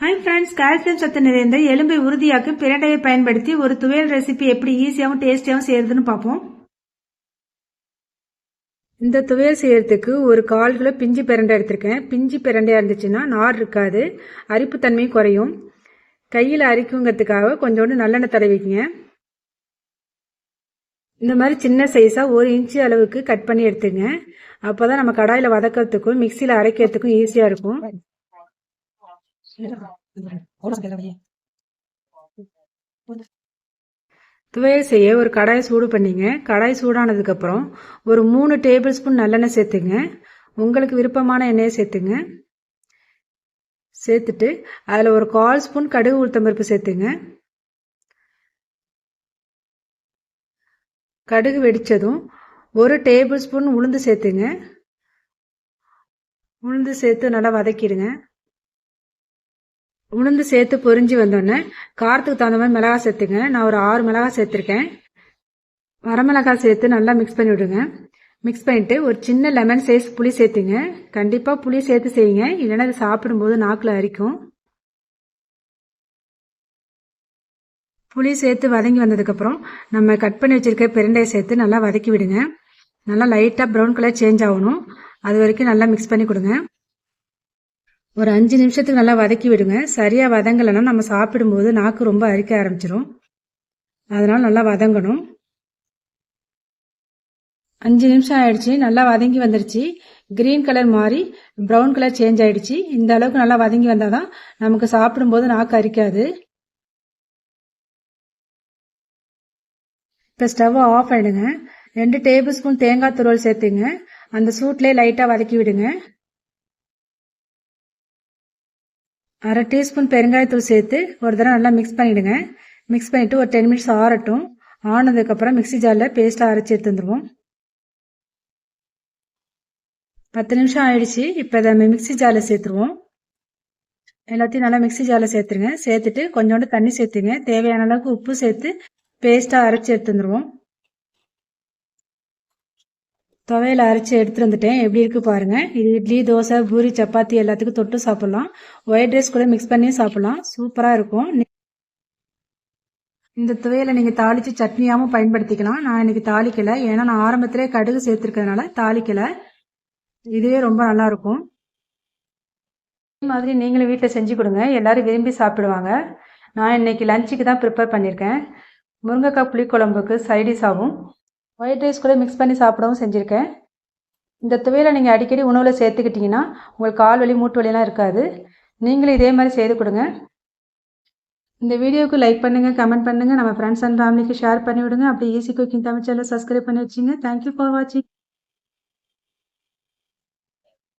Hi friends calcium சத்து நிறைந்த எலும்பை உறுதியாக்கு பிரண்டையை பயன்படுத்தி ஒரு துவையல் ரெசிபி எப்படி ஈஸியாகவும் டேஸ்டியாகவும் செய்யறதுன்னு பார்ப்போம். இந்த துவையல் செய்யறதுக்கு ஒரு கால் கிலோ பிஞ்சு பிரண்டை எடுத்திருக்கேன். பிஞ்சு பிரண்டையாக இருந்துச்சுன்னா நார் இருக்காது அரிப்புத்தன்மை குறையும். கையில் அரிக்குங்கிறதுக்காக கொஞ்சோண்டு நல்லெண்ணெய் தடவிக்குங்க இந்த மாதிரி சின்ன சைஸாக ஒரு இன்ச்சு அளவுக்கு கட் பண்ணி எடுத்துங்க. அப்போ தான் நம்ம கடாயில் வதக்கிறதுக்கும் மிக்சியில் அரைக்கிறதுக்கும் ஈஸியாக இருக்கும். துவையல் செய்ய ஒரு கடாய் சூடு பண்ணிங்க. கடாய் சூடானதுக்கப்புறம் ஒரு மூணு டேபிள் ஸ்பூன் நல்லெண்ணெய் சேர்த்துங்க. உங்களுக்கு விருப்பமான எண்ணெயை சேர்த்துங்க. சேர்த்துட்டு அதில் ஒரு கால் ஸ்பூன் கடுகு உளுத்தம்பருப்பு சேர்த்துங்க. கடுகு வெடித்ததும் ஒரு டேபிள் ஸ்பூன் உளுந்து சேர்த்துங்க. உளுந்து சேர்த்து நல்லா வதக்கிடுங்க. உளுந்து சேர்த்து பொறிஞ்சு வந்தோடனே காரத்துக்கு தகுந்த மாதிரி மிளகா சேர்த்துங்க. நான் ஒரு ஆறு மிளகா சேர்த்துருக்கேன். வரமிளகாய் சேர்த்து நல்லா மிக்ஸ் பண்ணி விடுங்க. மிக்ஸ் பண்ணிட்டு ஒரு சின்ன லெமன் சைஸ் புளி சேர்த்துங்க. கண்டிப்பாக புளி சேர்த்து செய்யுங்க. இல்லைன்னா அது சாப்பிடும்போது நாக்கில் அரிக்கும். புளி சேர்த்து வதங்கி வந்ததுக்கப்புறம் நம்ம கட் பண்ணி வச்சுருக்க பெருண்டையை சேர்த்து நல்லா வதக்கி விடுங்க. நல்லா லைட்டாக ப்ரௌன் கலர் சேஞ்ச் ஆகணும். அது வரைக்கும் நல்லா மிக்ஸ் பண்ணி கொடுங்க. ஒரு அஞ்சு நிமிஷத்துக்கு நல்லா வதக்கி விடுங்க. சரியாக வதங்கலைன்னா நம்ம சாப்பிடும்போது நாக்கு ரொம்ப அரிக்க ஆரம்பிச்சிடும் அதனால் நல்லா வதங்கணும். அஞ்சு நிமிஷம் ஆயிடுச்சு. நல்லா வதங்கி வந்துடுச்சு கிரீன் கலர் மாறி ப்ரௌன் கலர் சேஞ்ச் ஆயிடுச்சு. இந்த அளவுக்கு நல்லா வதங்கி வந்தால் தான் நமக்கு சாப்பிடும்போது நாக்கு அரிக்காது. இப்போ ஸ்டவ் ஆஃப் ஆயிடுங்க. ரெண்டு டேபிள் ஸ்பூன் தேங்காய் துருவல் சேர்த்துங்க. அந்த சூட்லேயே லைட்டாக வதக்கி விடுங்க. அரை டீஸ்பூன் பெருங்காயத்தூள் சேர்த்து ஒரு தடவை நல்லா மிக்ஸ் பண்ணிவிடுங்க மிக்ஸ் பண்ணிவிட்டு ஒரு டென் மினிட்ஸ் ஆறட்டும். ஆனதுக்கப்புறம் மிக்சி ஜாரில் பேஸ்ட்டாக அரைச்சி எடுத்துருவோம் பத்து நிமிஷம் ஆயிடுச்சு. இப்போ இதை மிக்சி ஜாரில் சேர்த்துருவோம். எல்லாத்தையும் நல்லா மிக்சி ஜாரில் சேர்த்துருங்க. சேர்த்துட்டு கொஞ்சோண்டு தண்ணி சேர்த்துங்க. தேவையான அளவுக்கு உப்பு சேர்த்து பேஸ்ட்டாக அரைச்சி எடுத்து வந்துடுவோம் துவையில் அரைச்சி எடுத்துகிட்டு வந்துட்டேன். எப்படி இருக்குது பாருங்கள் இது இட்லி தோசை பூரி சப்பாத்தி எல்லாத்துக்கும் தொட்டு சாப்பிட்லாம். ஒயிட் ரைஸ் கூட மிக்ஸ் பண்ணியும் சாப்பிட்லாம். சூப்பராக இருக்கும். இந்த துவையில நீங்கள் தாளித்து சட்னியாகவும் பயன்படுத்திக்கலாம். நான் இன்னைக்கு தாளிக்கலை. ஏன்னா நான் ஆரம்பத்திலே கடுகு சேர்த்துருக்கிறதுனால தாளிக்கலை. இதுவே ரொம்ப நல்லாயிருக்கும் இதே மாதிரி நீங்களும் வீட்டில் செஞ்சு கொடுங்க. எல்லோரும் விரும்பி சாப்பிடுவாங்க. நான் இன்னைக்கு லஞ்சுக்கு தான் ப்ரிப்பேர் பண்ணியிருக்கேன். முருங்கைக்காய் புளிக்குழம்புக்கு சைடிஷ் ஆகும் ஒயிட் ரைஸ் கூட மிக்ஸ் பண்ணி சாப்பிடவும் செஞ்சுருக்கேன். இந்த துவையில் நீங்கள் அடிக்கடி உணவில் சேர்த்துக்கிட்டிங்கன்னா உங்களுக்கு கால் வலி மூட்டு வலிலாம் இருக்காது. நீங்களும் இதே மாதிரி செய்து கொடுங்க. இந்த வீடியோவுக்கு லைக் பண்ணுங்கள் கமெண்ட் பண்ணுங்கள் நம்ம ஃப்ரெண்ட்ஸ் அண்ட் ஃபேமிலிக்கு ஷேர் பண்ணிவிடுங்க. அப்படி easy cooking Tamil channel subscribe பண்ணி வச்சுங்க. தேங்க்யூ ஃபார் வாட்சிங்